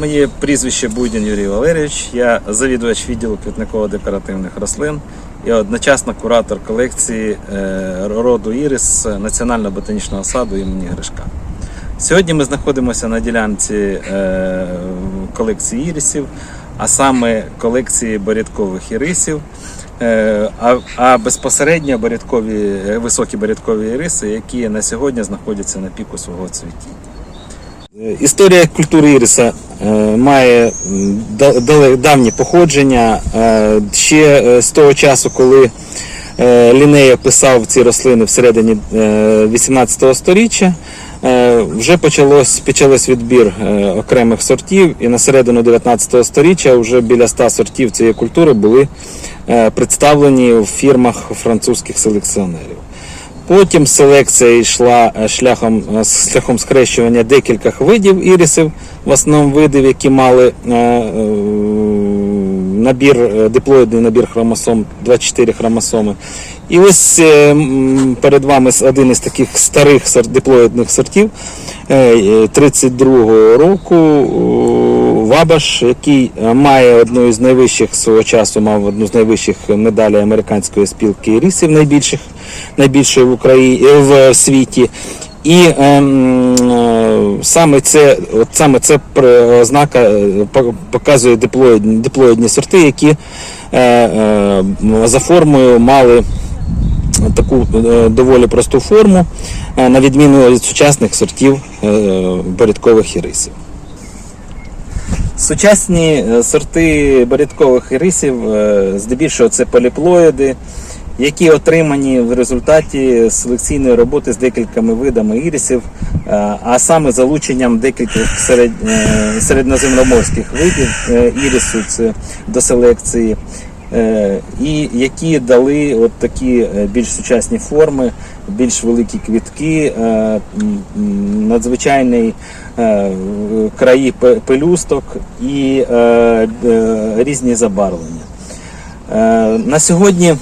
Моє прізвище Будін Юрій Валерійович. Я завідувач відділу квітниково-декоративних рослин і одночасно куратор колекції е, роду Ірис Національного ботанічного саду імені Гришка. Сьогодні ми знаходимося на ділянці е, колекції ірисів, а саме колекції борядкових ірисів, е, а, безпосередньо борядкові, е, високі борядкові іриси, які на сьогодні знаходяться на піку свого цвітіння. Історія культури іриса е, має м, да- дале- давнє походження. Е, Ще е, з того часу, коли е, Лінея писав ці рослини всередині е, 18 століття, вже почалось, почалось відбір окремих сортів, і на середину 19 століття вже біля 100 сортів цієї культури були представлені в фірмах французьких селекціонерів. Потім селекція йшла е, шляхом, е, шляхом схрещування декількох видів ірисів, в основному видів, які мали е, е, набір, е, диплоїдний набір хромосом, 24 хромосоми. І ось е, перед вами один із таких старих диплоїдних сортів е, е, 32-го року Вабаш, який має одну із найвищих свого часу, мав одну з найвищих медалей американської спілки ірисів, найбільших, найбільшої в Україні в світі. І ем, е, саме це, от саме це ознака е, показує диплоїдні, диплоїдні сорти, які е, е, за формою мали таку е, доволі просту форму, е, на відміну від сучасних сортів е, борядкових ірисів. Сучасні е, сорти борядкових ірисів, е, здебільшого це поліплоїди, які отримані в результаті селекційної роботи з декількома видами ірисів, е, а саме залученням декількох серед, е, середньоземноморських видів е, ірису до селекції, і які дали от такі більш сучасні форми, більш великі квітки, надзвичайний краї пелюсток і різні забарвлення. Е, На сьогодні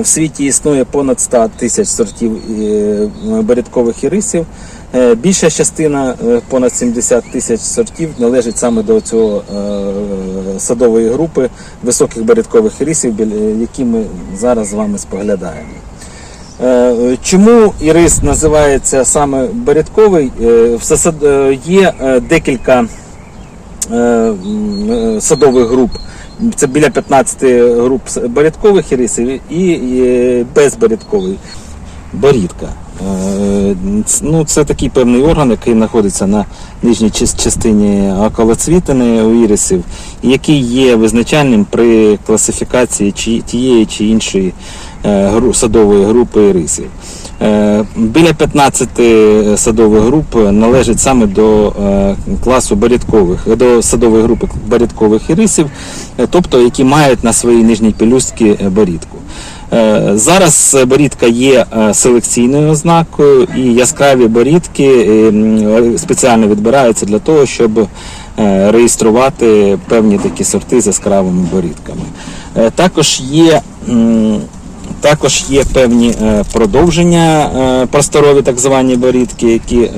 в світі існує понад 100 тисяч сортів е, борядкових ірисів. Е, Більша частина, понад 70 тисяч сортів, належить саме до цього садової групи високих борядкових ірисів, які ми зараз з вами споглядаємо. Чому ірис називається саме е, Є декілька садових груп. Це біля 15 груп с- ірисів і безборядковий. Борідка. Е, Ну, це такий певний орган, який знаходиться на нижній частині околоцвітини у ірисів, який є визначальним при класифікації тієї чи іншої е, садової групи ірисів. Е, Біля 15 садових груп належить саме до е, класу борядкових, до садової групи борядкових ірисів, е, тобто які мають на своїй нижній пелюстці борідку. Зараз борідка є селекційною ознакою, і яскраві борідки спеціально відбираються для того, щоб реєструвати певні такі сорти з яскравими борідками. Також є також є певні е, продовження е, просторові, так звані борідки, які е,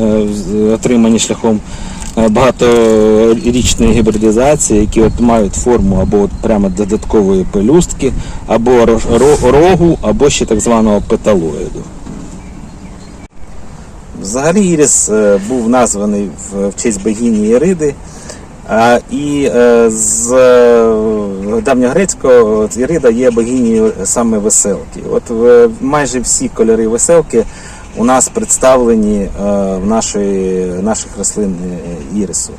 отримані шляхом багаторічної гібридизації, які от мають форму або от прямо додаткової пелюстки, або ро- ро- рогу, або ще так званого петалоїду. Взагалі Іріс був названий в честь богині Іриди. І е, з е, давньогрецького Ірида є богинею саме веселки. От майже всі кольори веселки у нас представлені е, в нашої, наших рослин ірису.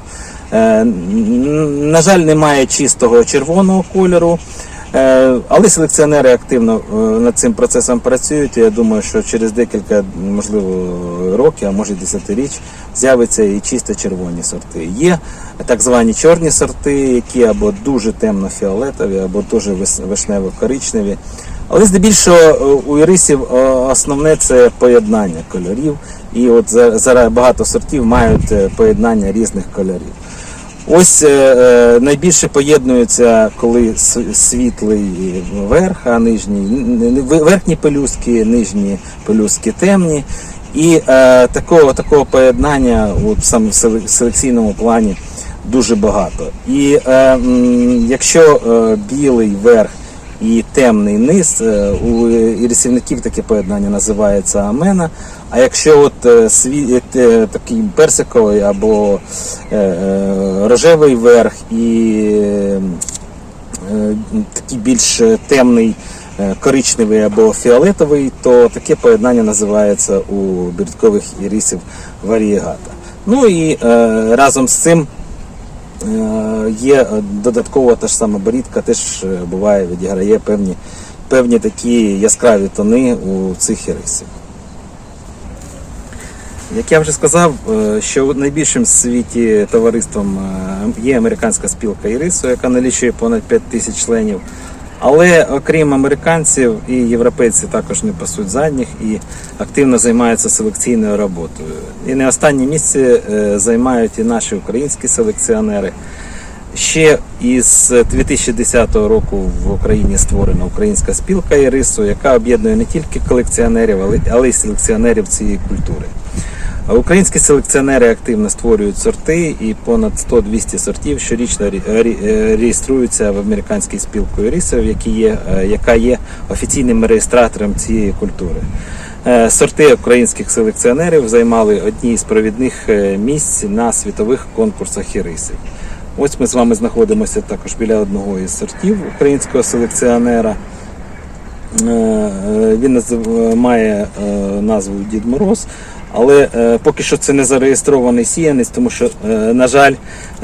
На жаль, немає чистого червоного кольору. Е, Але селекціонери активно е, над цим процесом працюють. Я думаю, що через декілька, можливо, років, а може десятиріч, з'являться і чисто червоні сорти. Є так звані чорні сорти, які або дуже темно-фіолетові, або дуже вишнево-коричневі. Але здебільшого е, у ірисів основне це поєднання кольорів. І от за- зараз багато сортів мають поєднання різних кольорів. Ось е, е, найбільше поєднуються, коли світлий верх, а нижній верхні пелюстки, нижні пелюстки темні. І е, такого, такого поєднання от, саме в селекційному плані дуже багато. І е, якщо е, білий верх і темний низ, е, у ірисівників таке поєднання називається амена. А якщо от е, сві, е, такий персиковий або рожевий верх і такий більш темний коричневий або фіолетовий, то таке поєднання називається у бірдкових ірисів варієгата. Ну і е, разом з цим є додаткова та ж сама борідка, теж е, буває, відіграє певні, певні такі яскраві тони у цих ірисів. Як я вже сказав, е, що найбільшим в світі товариством е, є американська спілка Ірису, яка налічує понад 5 тисяч членів. Але окрім американців і європейці також не пасуть задніх і активно займаються селекційною роботою. І не останнє місце е, займають і наші українські селекціонери. Ще із 2010 року в Україні створена українська спілка Ірису, яка об'єднує не тільки колекціонерів, але- але й селекціонерів цієї культури. Українські селекціонери активно створюють сорти, і понад 100-200 сортів щорічно рі- рі- е, реєструються в американській спілку ірисів, які є, е, яка є офіційним реєстратором цієї культури. Е, Сорти українських селекціонерів займали одні з провідних місць на світових конкурсах ірисів. Ось ми з вами знаходимося також біля одного із сортів українського селекціонера. Він має назву Дід Мороз, але е, поки що це не зареєстрований сіянець, тому що, е, на жаль,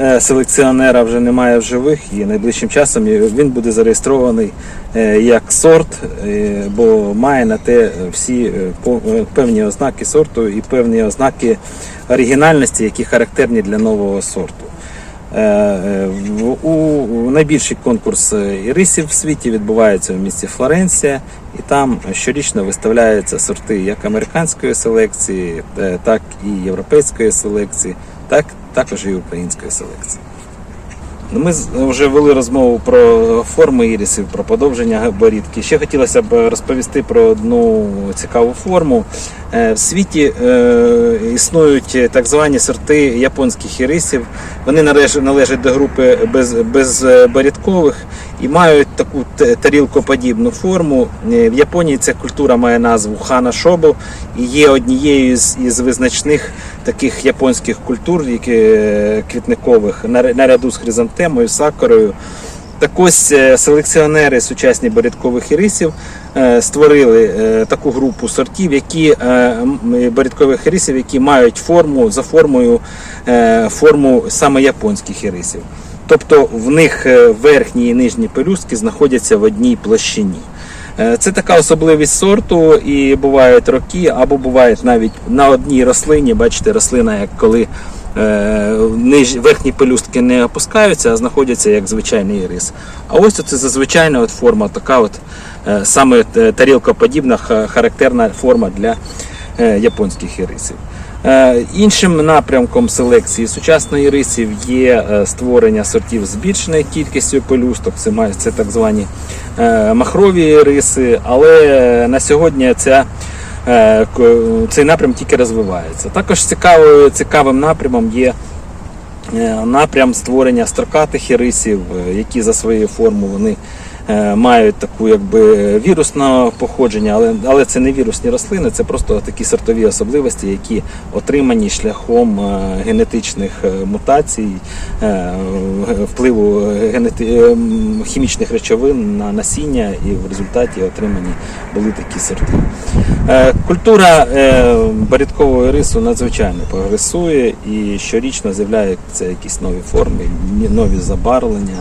е, селекціонера вже немає в живих і найближчим часом він буде зареєстрований е, як сорт, е, бо має на те всі е, е, певні ознаки сорту і певні ознаки оригінальності, які характерні для нового сорту. Е, е, У найбільший конкурс е, ірисів в світі відбувається в місті Флоренція, і там щорічно виставляються сорти як американської селекції, так і європейської селекції, так також і української селекції. Ну, Ми вже вели розмову про форми ірисів, про подовження габарітки. Ще хотілося б розповісти про одну цікаву форму. Е, В світі е, існують так звані сорти японських ірисів. Вони належ- належать до групи без, безборідкових і мають таку тарілкоподібну форму. Е, В Японії ця культура має назву хана шобо і є однією з із визначних таких японських культур, які е, квітникових наряду з хризантемою, сакурою. Так ось е, селекціонери сучасні борідкових ірисів створили таку групу сортів, які борідкових ірисів, які мають форму за формою форму саме японських ірисів. Тобто в них е, верхні і нижні пелюстки знаходяться в одній площині. Е, Це така особливість сорту, і бувають роки, або бувають навіть на одній рослині. Бачите, рослина, як коли е, верхні пелюстки не опускаються, а знаходяться як звичайний ірис. А ось це зазвичайна от форма, така от саме тарілкоподібна характерна форма для японських ірисів. Е, Іншим напрямком селекції сучасної рисів є е, створення сортів з кількістю пелюсток. Це це так звані е, махрові риси, але на сьогодні ця, цей напрям тільки розвивається. Також цікавою, цікавим напрямом є напрям створення строкатих ірисів, які за своєю формою вони мають таку якби вірусне походження, але, але це не вірусні рослини, це просто такі сортові особливості, які отримані шляхом е, генетичних е, мутацій, е, впливу генети... е, хімічних речовин на насіння, і в результаті отримані були такі сорти. Е, Культура е, рису надзвичайно прогресує і щорічно з'являються якісь нові форми, нові забарвлення,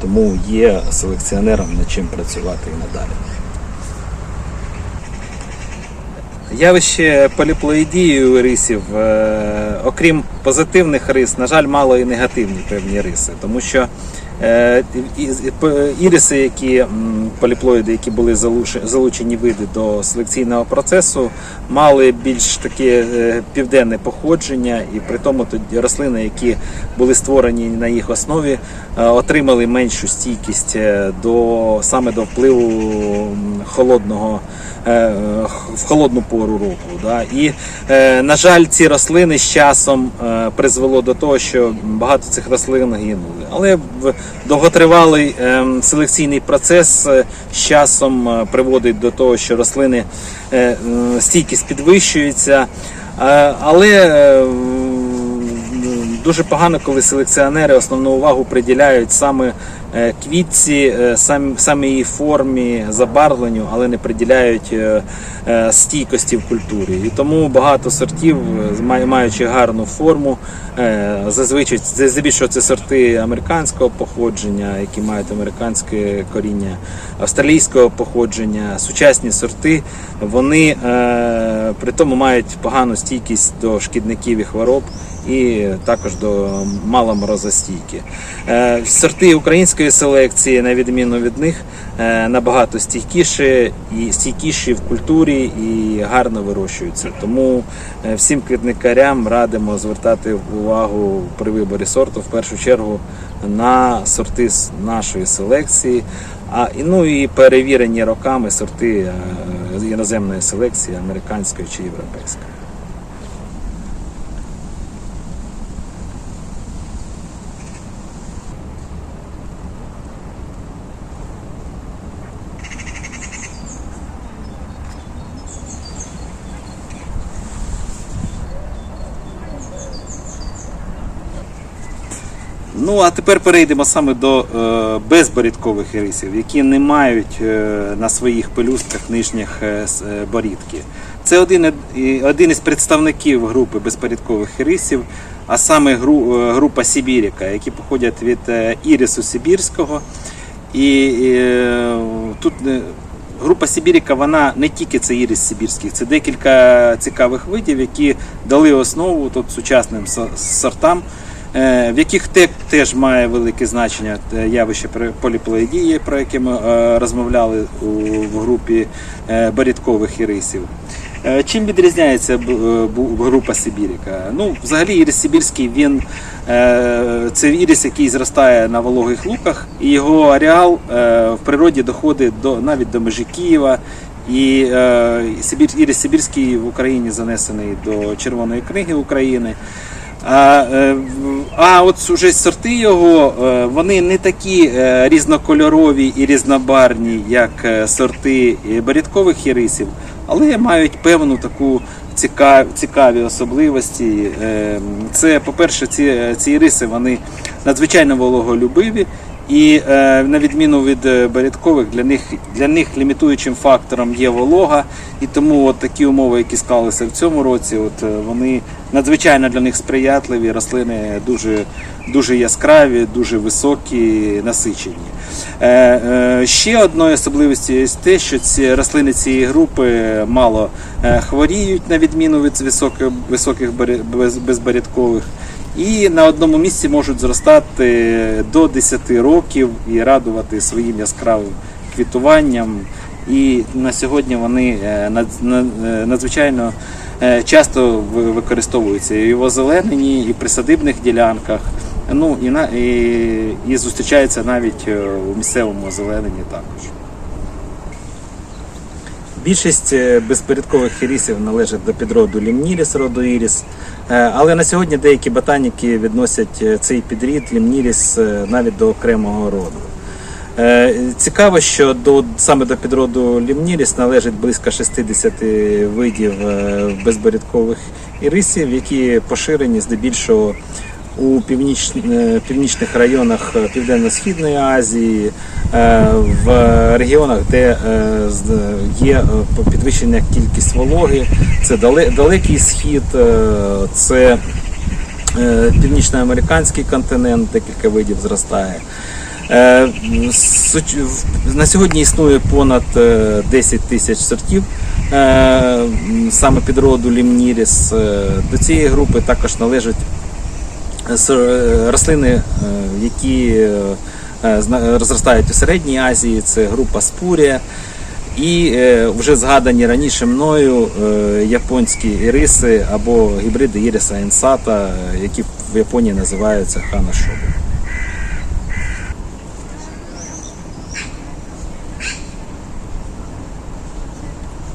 тому є селекціонерам над чим працювати і надалі. Явище поліплоїдії у рисів, е, окрім позитивних рис, на жаль, мало і негативні певні риси, тому що Іриси, які поліплоїди, які були залуч- залучені види до селекційного процесу, мали більш таке е, південне походження, і при тому тоді рослини, які були створені на їх основі, е, отримали меншу стійкість е, до саме до впливу холодного е, в холодну пору року. Да? І, е, на жаль, ці рослини з часом е, призвело до того, що багато цих рослин гинули. Але в довготривалий ем, селекційний процес е, з часом е, приводить до того, що рослини е, стійкість підвищується. Але дуже погано, коли селекціонери основну увагу приділяють саме квітці, е, сам, саме її формі, забарвленню, але не приділяють е, е, стійкості в культурі. І тому багато сортів, е, маючи гарну форму, е, зазвичай здебільшого це сорти американського походження, які мають американське коріння, австралійського походження, сучасні сорти, вони е, при тому мають погану стійкість до шкідників і хвороб і також до маломорозостійки. Е, Сорти української селекції, на відміну від них, е, набагато стійкіші і стійкіші в культурі і гарно вирощуються. Тому е, всім квітникарям радимо звертати увагу при виборі сорту в першу чергу на сорти з нашої селекції. А ну і перевірені роками сорти е, іноземної селекції, американської чи європейської. Ну а тепер перейдемо саме до е, безборідкових ірисів, які не мають е, на своїх пелюстках нижніх е, е, борідки. Це один, один із представників групи безборідкових ірисів, а саме гру, е, група Сибіріка, які походять від е, ірису Сибірського. І е, тут е, група Сибіріка, вона не тільки це ірис Сибірський, це декілька цікавих видів, які дали основу тут сучасним сортам, е, в яких те, теж має велике значення е, явище поліплоїдії, про яке ми е, розмовляли в групі е, борідкових ірисів. Е, Чим відрізняється е, група Сибіріка? Ну, взагалі, ірис Сибірський він е, це ірис, який зростає на вологих луках, і його ареал е, в природі доходить до навіть до межі Києва. І е, Сибір, ірис Сибірський в Україні занесений до Червоної книги України. А, е, а от уже сорти його, е, вони не такі е, різнокольорові і різнобарні, як сорти борідкових ірисів, але мають певну таку цікаві, особливості. Це, по-перше, ці, ці іриси вони надзвичайно вологолюбиві. І е, на відміну від е, борідкових, для них для них лімітуючим фактором є волога, і тому от такі умови, які склалися в цьому році, от е, вони надзвичайно для них сприятливі. Рослини дуже дуже яскраві, дуже високі, насичені. Е, е, ще одною особливістю є те, що ці рослини цієї групи мало е, хворіють на відміну від високих, високих барі- без- безборідкових. І на одному місці можуть зростати до 10 років і радувати своїм яскравим квітуванням. І на сьогодні вони е, е, надзвичайно е, часто використовуються і в озелененні, і при садибних ділянках. Ну і, на, і, і зустрічаються навіть у місцевому озелененні також. Більшість е, безпорядкових ірисів належить до підроду лімніліс, роду іріс. Е, Але на сьогодні деякі ботаніки відносять е, цей підрід лімніліс навіть до окремого роду. Цікаво, що до, саме до підроду лімніліс належить близько 60 видів безборідкових ірисів, які поширені здебільшого у північ, е, північних районах е, Південно-Східної Азії, е, в регіонах, де є підвищена кількість вологи, це далекий схід, це північноамериканський континент, декілька видів зростає. На сьогодні існує понад е, 10 тисяч сортів саме підроду лімніріс. До цієї групи також е, рослини, е, які е, розростають у Середній Азії, це група Спурія. І е, вже згадані раніше мною японські іриси або гібриди іриса інсата, які в Японії називаються ханашоби.